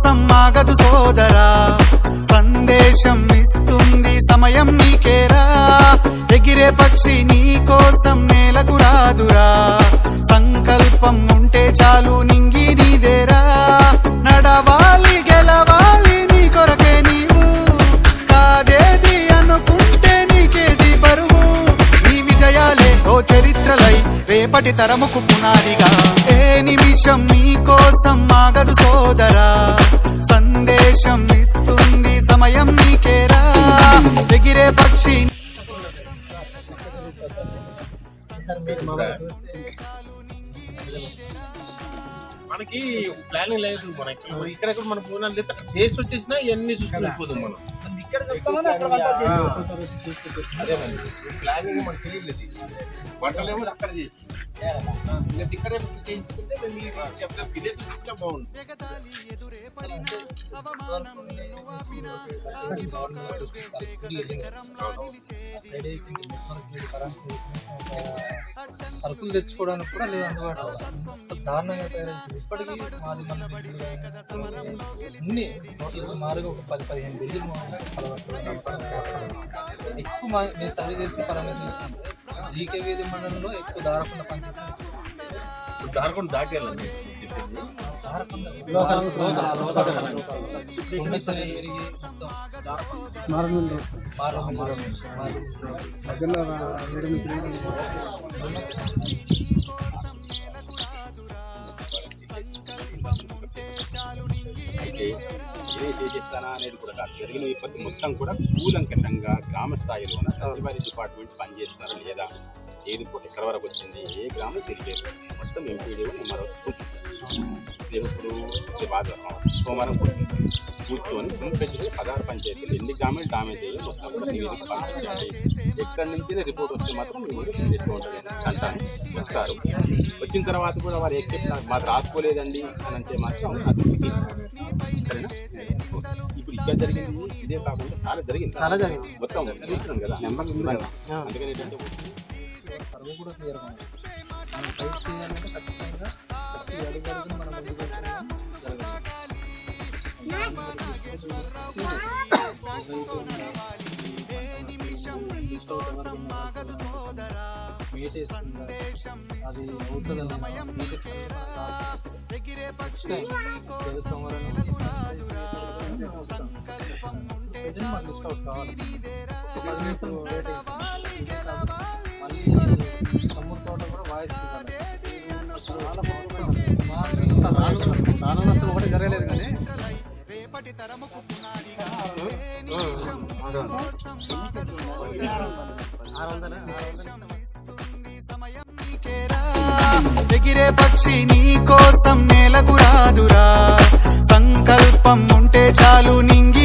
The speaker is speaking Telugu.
కోసం ఆగదు సోదరా. సందేశం ఇస్తుంది సమయం నీకేరా. ఎగిరే పక్షి నీ కోసం నేలకు రాదురా. రేపటి తరముకు పునాదిగా. ఏ నిమిషం నీ కోసం ఆగదు సోదరా. సందేశం ఇస్తుంది సమయం నీకేరా ఎగిరే పక్షి మనకి ప్లానింగ్ లేదు మనకి. ఇక్కడ మన భోజనాలు లేదు అక్కడ చేసి వచ్చేసినా ఇవన్నీ చూసుకుని మనం. ఇక్కడ చూస్తామని అక్కడ. అదే ప్లానింగ్ మనకి తెలియలేదు వంటలేమో అక్కడ చేసి. ఇంకా ఇక్కడే చేయించుకుంటే మేము విలేజ్ వచ్చేసినా బాగుంది సరుకులు తెచ్చుకోవడానికి కూడా లేదు అందుబాటులో. దారుణంగా తయారైంది. ఇప్పటికీ మాది అన్ని సుమారుగా ఒక పది పదిహేను బిల్లులు ఎక్కువ మేము సర్వే చేసిన పరంగా చూసుకుంటే జీకే వీధి మండలంలో ఎక్కువ దారకుండా పనిచేస్తాను దారకొండ దాటి వెళ్ళండి చెప్పింది దారకుండా. పెరిగి మొత్తం ఇదే చేసేస్తానా అనేది కూడా కాదు. జరిగిన విపత్తు మొత్తం కూడా కూలంకషంగా గ్రామ స్థాయిలోన సచివాలయ డిపార్ట్మెంట్ పనిచేస్తున్నారు లేదా ఏది కూడా ఎక్కడ వరకు వచ్చింది ఏ గ్రామం తిరిగేది మొత్తం ఎంపీడీఓ మరో ఇప్పుడు సోమవారం కూర్చొని ఫుల్ పదహారు పంచాయతీలు ఎన్ని గ్రామాలు డామేజ్ అయ్యాయి మొత్తం ఎక్కడి నుంచి రిపోర్ట్ వస్తే మాత్రం కూడా చేస్తూ ఉంటుంది అంటాను వస్తారు. వచ్చిన తర్వాత కూడా వారు ఏ చెప్తారు మాకు రాసుకోలేదండి అని అంటే మాత్రం అది ఇక్కడ జరిగింది. ఇదే కాకుండా చాలా జరిగింది. చాలా జరిగింది. మొత్తం చూస్తున్నాం కదా. నెంబర్ అందుకని ఏంటంటే సర్వే కూడా క్లియర్ మనం ఫైట్ చేయాలంటే ఖచ్చితంగా ప్రతి అడుగు అడుగున మనం ముందుకు వెళ్తున్నాం అది అవుతుందా మాకు అవుట్ కావాలి ఒక పది నిమిషాలు వెయిట్ తమ్ముడు తోట కూడా వాయిస్ చాలా నష్టం ఒకటి జరగలేదు కానీ రేపటి తరముకు సమయం నీకేరా ఎగిరే పక్షి నీ కోసం నేలకు రాదురా. సంకల్పం ఉంటే చాలు నింగి